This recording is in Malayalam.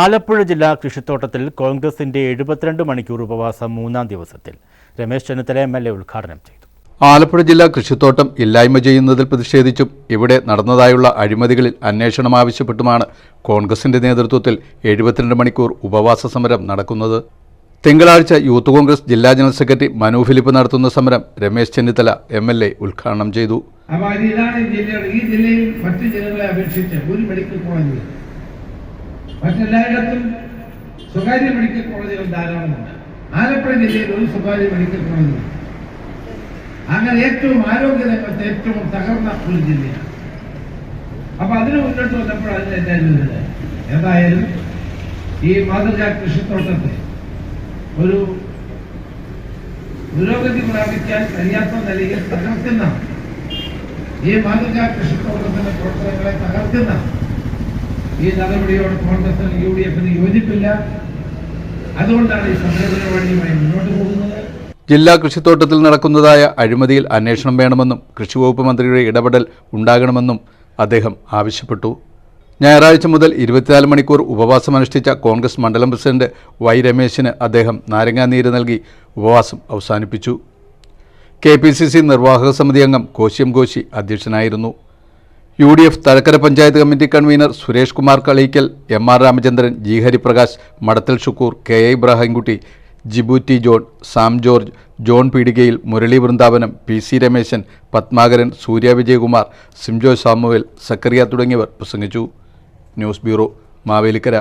ആലപ്പുഴ ജില്ലാ കൃഷിത്തോട്ടത്തിൽ കോൺഗ്രസിന്റെ എഴുപത്തിരണ്ട് മണിക്കൂർ ഉപവാസം മൂന്നാം ദിവസത്തിൽ. Ramesh Chennithala M L A ഉദ്ഘാടനം ചെയ്തു. ആലപ്പുഴ ജില്ലാ കൃഷിത്തോട്ടം ഇല്ലായ്മ ചെയ്യുന്നതിൽ പ്രതിഷേധിച്ചും ഇവിടെ നടന്നതായുള്ള അഴിമതികളിൽ അന്വേഷണം ആവശ്യപ്പെട്ടുമാണ് കോൺഗ്രസിന്റെ നേതൃത്വത്തിൽ എഴുപത്തിരണ്ട് മണിക്കൂർ ഉപവാസ സമരം നടക്കുന്നത്. തിങ്കളാഴ്ച യൂത്ത് കോൺഗ്രസ് ജില്ലാ ജനറൽ സെക്രട്ടറി മനു ഫിലിപ്പ് നടത്തുന്ന സമരം Ramesh Chennithala M L A ഉദ്ഘാടനം ചെയ്തു. അപ്പോൾ ഇതാണ് ഈ ഈ ജില്ലയിൽ മറ്റു ജില്ലകളെ അപേക്ഷിച്ച് ഒരു മെഡിക്കൽ കോളേജ് മറ്റെല്ലായിടത്തും സ്വകാര്യ മെഡിക്കൽ കോളേജുകൾ ധാരാളമുണ്ട്. ആലപ്പുഴ ജില്ലയിൽ ഒരു സ്വകാര്യ മെഡിക്കൽ കോളേജ് അങ്ങനെ ഏറ്റവും ആരോഗ്യരംഗത്ത് ഏറ്റവും തകർന്ന ഒരു ജില്ലയാണ്. അപ്പൊ അതിന് മുന്നോട്ട് വന്നപ്പോൾ അതിന് എന്തായിരുന്നു ഏതായാലും ഈ മാതൃകാ കൃഷിത്തോട്ടത്തെ ഒരു പുരോഗതി പ്രാപിക്കാൻ കഴിയാത്ത നിലയിൽ തകർക്കുന്ന ഈ മാതൃകാ കൃഷിത്തോട്ടത്തിന്റെ പ്രവർത്തനങ്ങളെ തകർക്കുന്ന ഈ നടപടിയോട് കോൺഗ്രസിന് യു ഡി എഫിന് യോജിപ്പില്ല. അതുകൊണ്ടാണ് ഈ സമരപരിപാടിയുമായി മുന്നോട്ട് പോകുന്നത്. ജില്ലാ കൃഷിത്തോട്ടത്തിൽ നടക്കുന്നതായ അഴിമതിയിൽ അന്വേഷണം വേണമെന്നും കൃഷിവകുപ്പ് മന്ത്രിയുടെ ഇടപെടൽ ഉണ്ടാകണമെന്നും അദ്ദേഹം ആവശ്യപ്പെട്ടു. ഞായറാഴ്ച മുതൽ ഇരുപത്തിനാല് മണിക്കൂർ ഉപവാസം അനുഷ്ഠിച്ച കോൺഗ്രസ് മണ്ഡലം പ്രസിഡന്റ് വൈ രമേശിന് അദ്ദേഹം നാരങ്ങാനീര് നൽകി ഉപവാസം അവസാനിപ്പിച്ചു. കെ പി സി സി നിർവാഹക സമിതി അംഗം കോശ്യം കോശി അധ്യക്ഷനായിരുന്നു. U D F Thazhakara panchayat committee convener Suresh Kumar Kaleekkal M R Ramachandran G Hariprakash Madathil Shukkoor K A Ibrahimkutty ജിബൂറ്റി John Sam George John Peedikayil Murali Vrindavanam P C Rameshan Padmakaran Surya Vijayakumar Simjo Samuel Zacharia തുടങ്ങിയവർ പ്രസംഗിച്ചു. News bureau Mavelikara.